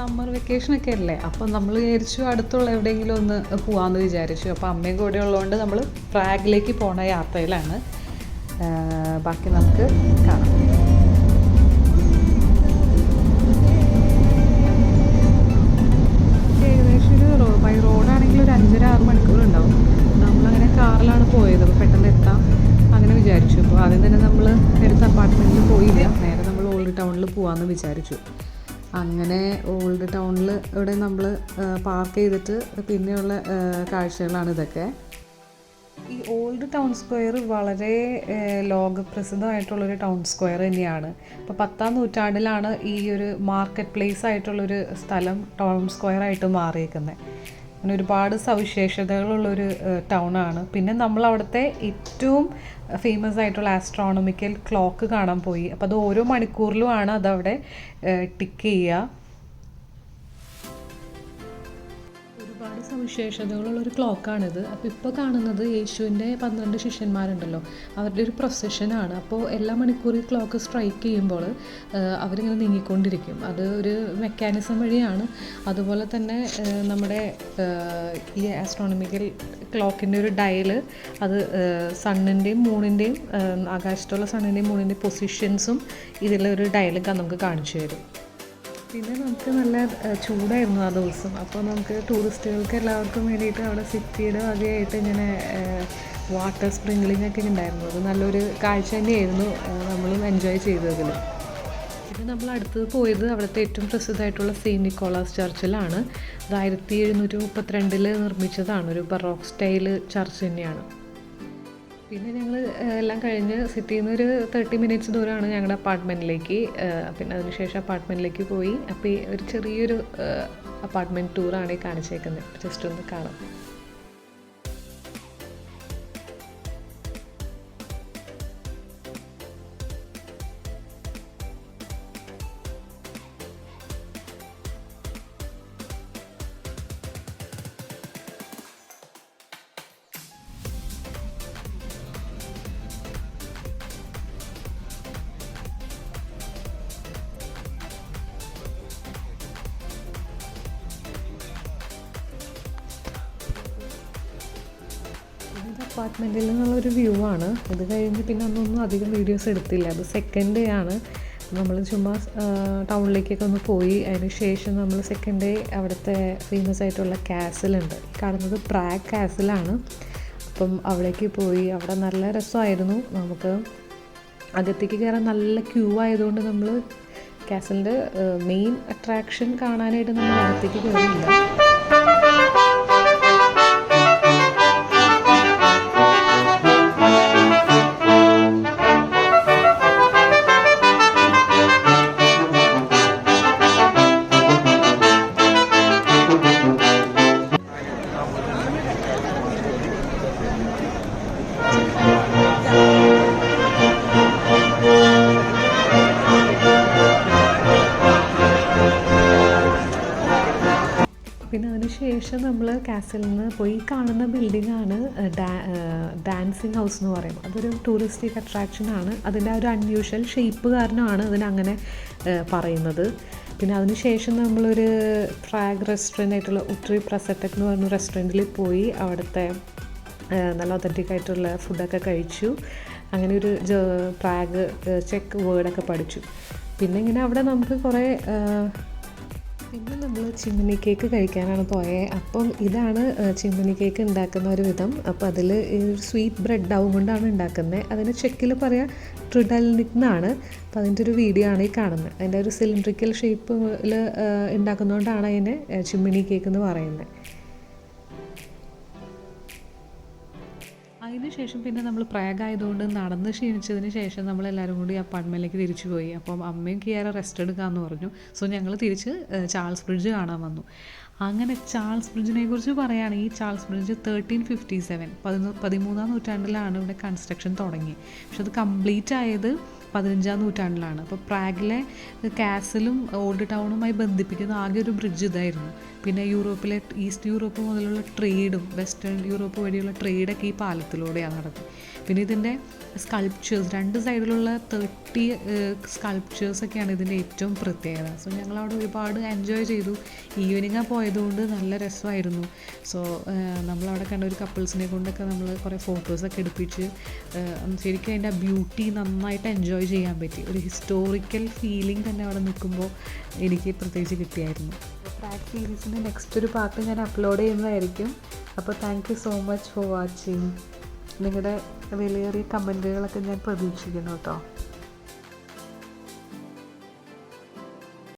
Summer vacation ഒക്കെ അല്ലേ? അപ്പം നമ്മൾ വിചാരിച്ചു അടുത്തുള്ള എവിടെയെങ്കിലും ഒന്ന് പോവാന്ന് വിചാരിച്ചു. അപ്പോൾ അമ്മയും കൂടെ ഉള്ളതുകൊണ്ട് നമ്മൾ പ്രാഗിലേക്ക് പോണ യാത്രയിലാണ്. ബാക്കി നമുക്ക് കാണാം. ഏകദേശം ഒരു അഞ്ചര ആറ് മണിക്കൂർ ഉണ്ടാവും. കാറിലാണ് പെട്ടെന്ന് അങ്ങനെ അപ്പോൾ ആദ്യം തന്നെ നമ്മൾ എടുത്ത അപ്പാർട്ട്മെന്റിൽ പോയില്ല. നേരെ നമ്മൾ ഓൾഡ് ടൗണിൽ പോവാന്ന് വിചാരിച്ചു. അങ്ങനെ ഓൾഡ് ടൗണിൽ ഇവിടെ നമ്മൾ പാർക്ക് ചെയ്തിട്ട് പിന്നെയുള്ള കാഴ്ചകളാണ് ഇതൊക്കെ. ഈ ഓൾഡ് ടൗൺ സ്ക്വയർ വളരെ ലോക ലോകപ്രസിദ്ധമായിട്ടുള്ളൊരു ടൗൺ സ്ക്വയർ തന്നെയാണ്. ഇപ്പോൾ പത്താം നൂറ്റാണ്ടിലാണ് ഈ ഒരു മാർക്കറ്റ് പ്ലേസ് ആയിട്ടുള്ളൊരു സ്ഥലം ടൗൺ സ്ക്വയർ ആയിട്ട് മാറിയേക്കുന്നത് അങ്ങനെ ഒരുപാട് സവിശേഷതകളുള്ളൊരു ടൗൺ ആണ് പിന്നെ നമ്മൾ അവിടുത്തെ ഏറ്റവും ഫേമസ് ആയിട്ടുള്ള ആസ്ട്രോണമിക്കൽ ക്ലോക്ക് കാണാൻ പോയി. അപ്പോൾ അത് ഓരോ മണിക്കൂറിലുമാണ് അതവിടെ ടിക്ക് ചെയ്യുക ഒരുപാട് സവിശേഷതകളുള്ള ഒരു ക്ലോക്കാണിത്. അപ്പോൾ ഇപ്പോൾ കാണുന്നത് യേശുവിന്റെ പന്ത്രണ്ട് ശിഷ്യന്മാരുണ്ടല്ലോ. അവരുടെ ഒരു പ്രൊസഷനാണ്. അപ്പോൾ എല്ലാ മണിക്കൂറിൽ ക്ലോക്ക് സ്ട്രൈക്ക് ചെയ്യുമ്പോൾ അവരിങ്ങനെ നീങ്ങിക്കൊണ്ടിരിക്കും. അത് ഒരു മെക്കാനിസം വഴിയാണ്. അതുപോലെ തന്നെ നമ്മുടെ ഈ ആസ്ട്രോണമിക്കൽ ക്ലോക്കിന്റെ ഒരു ഡയൽ അത് സണ്ണിന്റെയും മൂണിന്റെയും ആകാശത്തുള്ള സണ്ണിന്റെയും മൂണിന്റെയും പൊസിഷൻസും ഇതിലൊരു ഡയൽ നമുക്ക് കാണിച്ചു തരും. പിന്നെ നമുക്ക് നല്ല ചൂടായിരുന്നു ആ ദിവസം. അപ്പോൾ നമുക്ക് ടൂറിസ്റ്റുകൾക്ക് എല്ലാവർക്കും വേണ്ടിയിട്ട് അവിടെ സിറ്റിയുടെ വകയായിട്ട് ഇങ്ങനെ വാട്ടർ സ്പ്രിംഗ്ലിംഗ് ഒക്കെ ഉണ്ടായിരുന്നു അത് നല്ലൊരു കാഴ്ച തന്നെയായിരുന്നു നമ്മളും എൻജോയ് ചെയ്തതിൽ പിന്നെ നമ്മൾ അടുത്തത് പോയത് അവിടുത്തെ ഏറ്റവും പ്രസിദ്ധമായിട്ടുള്ള സെയിന്റ് നിക്കോളാസ് ചർച്ചിലാണ്. അത് ആയിരത്തി എഴുന്നൂറ്റി മുപ്പത്തിരണ്ടിൽ നിർമ്മിച്ചതാണ്. ഒരു ബറോക്ക് സ്റ്റൈൽ ചർച്ച് തന്നെയാണ്. പിന്നെ ഞങ്ങൾ എല്ലാം കഴിഞ്ഞ് സിറ്റിയിൽ നിന്ന് ഒരു തേർട്ടി മിനിറ്റ്സ് ദൂരമാണ് ഞങ്ങളുടെ അപ്പാർട്ട്മെന്റിലേക്ക് പിന്നെ അതിനുശേഷം അപ്പാർട്ട്മെന്റിലേക്ക് പോയി. അപ്പോൾ ഈ ഒരു ചെറിയൊരു അപ്പാർട്ട്മെന്റ് ടൂറാണ് ഈ കാണിച്ചേക്കുന്നത് ജസ്റ്റ് ഒന്ന് കാണാം. അപ്പാർട്ട്മെന്റിൽ നിന്നുള്ളൊരു വ്യൂ ആണ്. ഇത് കഴിഞ്ഞ് പിന്നെ അന്നൊന്നും അധികം വീഡിയോസ് എടുത്തില്ല. അത് സെക്കൻഡ് ഡേ ആണ്. നമ്മൾ ചുമ്മാ ടൗണിലേക്കൊക്കെ ഒന്ന് പോയി. അതിന് ശേഷം നമ്മൾ സെക്കൻഡ് ഡേ അവിടുത്തെ ഫേമസ് ആയിട്ടുള്ള കാസിലുണ്ട് കാണുന്നത് പ്രാഗ് കാസിലാണ് അപ്പം അവിടേക്ക് പോയി. അവിടെ നല്ല രസമായിരുന്നു. നമുക്ക് അകത്തേക്ക് കയറാൻ നല്ല ക്യൂ ആയതുകൊണ്ട് നമ്മൾ കാസിലിന്റെ മെയിൻ അട്രാക്ഷൻ കാണാനായിട്ട് നമ്മൾ അകത്തേക്ക് കയറിയില്ല. പിന്നെ അതിന് ശേഷം നമ്മൾ കാസിൽ നിന്ന് പോയി കാണുന്ന ബിൽഡിംഗ് ആണ് ഡാൻസിങ് ഹൗസ് എന്ന് പറയും അതൊരു ടൂറിസ്റ്റിക് അട്രാക്ഷൻ ആണ്. അതിന്റെ ആ ഒരു അൺയൂഷ്വൽ ഷേപ്പ് കാരണമാണ് അതിനങ്ങനെ പറയുന്നത്. പിന്നെ അതിനുശേഷം നമ്മളൊരു ഫ്രാഗ് റെസ്റ്റോറന്റ് ആയിട്ടുള്ള ഉത്രി പ്രസറ്റക് എന്ന് പറഞ്ഞ റെസ്റ്റോറന്റിൽ പോയി അവിടുത്തെ നല്ല ഒത്തന്റിക് ആയിട്ടുള്ള ഫുഡൊക്കെ കഴിച്ചു. അങ്ങനെ ഒരു ട്രാഗ് പ്രാഗ് ചെക്ക് വേർഡൊക്കെ പഠിച്ചു. പിന്നെ ഇങ്ങനെ അവിടെ നമുക്ക് കുറേ പിന്നെ നമ്മൾ ചിമ്മിനി കേക്ക് കഴിക്കാനാണ് പോയത് അപ്പം ഇതാണ് ചിമ്മിനി കേക്ക് ഉണ്ടാക്കുന്ന ഒരു വിധം. അപ്പം അതിൽ സ്വീറ്റ് ബ്രെഡ് ആവും കൊണ്ടാണ് ഉണ്ടാക്കുന്നത് അതിന് ചെക്കിൽ പറയാം ട്രിഡൽനിക് എന്നാണ്. അപ്പം അതിന്റെ ഒരു വീഡിയോ ആണ് ഈ കാണുന്നത് അതിന്റെ ഒരു സിലിണ്ട്രിക്കൽ ഷേപ്പിൽ ഉണ്ടാക്കുന്നതുകൊണ്ടാണ് അതിനെ ചിമ്മിനി കേക്ക് എന്ന് പറയുന്നത് അതിനുശേഷം പിന്നെ നമ്മൾ പ്രയാഗായതുകൊണ്ട് നടന്ന് ക്ഷീണിച്ചതിന് ശേഷം നമ്മൾ എല്ലാവരും കൂടി അപ്പാർട്ട്മെന്റിലേക്ക് തിരിച്ചു പോയി. അപ്പം അമ്മയും കിയാര റെസ്റ്റ് എടുക്കാമെന്ന് പറഞ്ഞു. സോ ഞങ്ങൾ തിരിച്ച് ചാൾസ് ബ്രിഡ്ജ് കാണാൻ വന്നു. അങ്ങനെ ചാൾസ് ബ്രിഡ്ജിനെ കുറിച്ച് പറയുകയാണെങ്കിൽ Charles bridge thirteen fifty seven പതിമൂന്നാം നൂറ്റാണ്ടിലാണ് ഇവിടെ കൺസ്ട്രക്ഷൻ തുടങ്ങി പക്ഷെ അത് കംപ്ലീറ്റ് ആയത് പതിനഞ്ചാം നൂറ്റാണ്ടിലാണ്. അപ്പോൾ പ്രാഗിലെ കാസിലും ഓൾഡ് ടൗണുമായി ബന്ധിപ്പിക്കുന്ന ആകെ ഒരു ബ്രിഡ്ജ് ഇതായിരുന്നു. പിന്നെ യൂറോപ്പിലെ ഈസ്റ്റ് യൂറോപ്പ് മുതലുള്ള ട്രേഡും വെസ്റ്റേൺ യൂറോപ്പ് വഴിയുള്ള ട്രേഡൊക്കെ ഈ പാലത്തിലൂടെയാണ് നടക്കുന്നത് പിന്നെ ഇതിന്റെ സ്കൾപ്ചേഴ്സ് രണ്ട് സൈഡിലുള്ള തേർട്ടി സ്കൾപ്ചേഴ്സൊക്കെയാണ് ഇതിന്റെ ഏറ്റവും പ്രത്യേകത. സോ ഞങ്ങളവിടെ ഒരുപാട് എൻജോയ് ചെയ്തു. ഈവനിങ്ങാണ് പോയതുകൊണ്ട് നല്ല രസമായിരുന്നു. സോ നമ്മളവിടെ കണ്ട ഒരു കപ്പിൾസിനെ കൊണ്ടൊക്കെ നമ്മൾ കുറേ ഫോട്ടോസൊക്കെ എടുപ്പിച്ച് ശരിക്കും അതിന്റെ ബ്യൂട്ടി നന്നായിട്ട് എൻജോയ് ചെയ്യാൻ പറ്റി. ഒരു ഹിസ്റ്റോറിക്കൽ ഫീലിംഗ് തന്നെ അവിടെ നിൽക്കുമ്പോൾ എനിക്ക് പ്രത്യേകിച്ച് കിട്ടിയായിരുന്നു. ട്രാക്ക് സീരീസിന്റെ നെക്സ്റ്റ് ഒരു പാർട്ട് ഞാൻ അപ്ലോഡ് ചെയ്യുന്നതായിരിക്കും. അപ്പോൾ thank you so much for watching നിങ്ങളുടെ വിലയേറിയ കമന്റുകളൊക്കെ ഞാൻ പ്രതീക്ഷിക്കുന്നു കേട്ടോ.